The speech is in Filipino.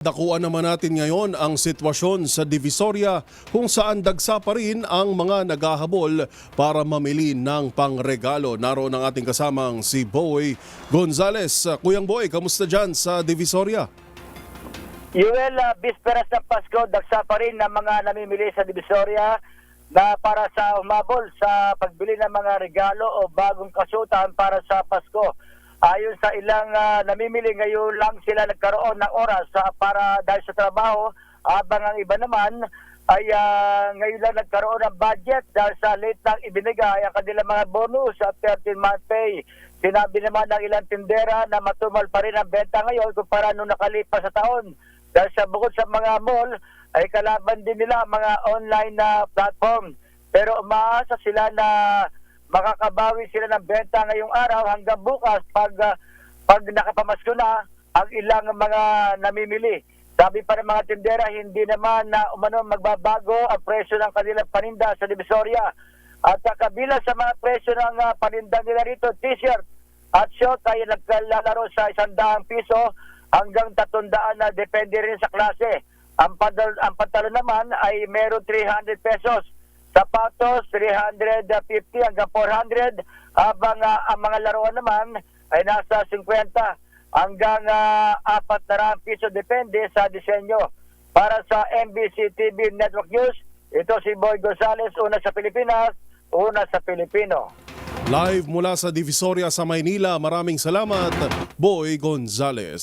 Dakuan naman natin ngayon ang sitwasyon sa Divisoria kung saan dagsa pa rin ang mga naghahabol para mamili ng pangregalo. Naroon ang ating kasamang si Boy Gonzales. Kuyang Boy, kamusta dyan sa Divisoria? Yuel, uh, bisperas ng Pasko, dagsa pa rin ng mga namimili sa Divisoria na para sa umabol sa pagbili ng mga regalo o bagong kasutan para sa Pasko. Ayon sa ilang ah, namimili, ngayon lang sila nagkaroon ng oras ah, para dahil sa trabaho, habang ang iba naman ay ah, ngayon lang nagkaroon ng budget dahil sa late lang ibinigay ang kanilang mga bonus at 13-month pay. Sinabi naman ng ilang tindera na matumal pa rin ang benta ngayon kumpara nung nakalipas sa taon. Dahil sa bukod sa mga mall, ay kalaban din nila ang mga online na platform. Pero umaasa sila na makakabawi sila ng benta ngayong araw hanggang bukas pag ah, pag nakapamasko na ang ilang mga namimili. Sabi pa ng mga tindera, hindi naman na umano magbabago ang presyo ng kanilang paninda sa Divisoria. At uh, kabila sa mga presyo ng ah, paninda nila rito, t-shirt at short ay naglalaro sa isang piso hanggang tatundaan na depende rin sa klase. Ang, padal, ang pantalon naman ay meron 300 pesos. Sapatos, 350 hanggang 400. Habang ah, ang mga laruan naman ay nasa 50 hanggang uh, 400 piso depende sa disenyo. Para sa MBC TV Network News, ito si Boy Gonzales, una sa Pilipinas, una sa Pilipino. Live mula sa Divisoria sa Maynila, maraming salamat, Boy Gonzales.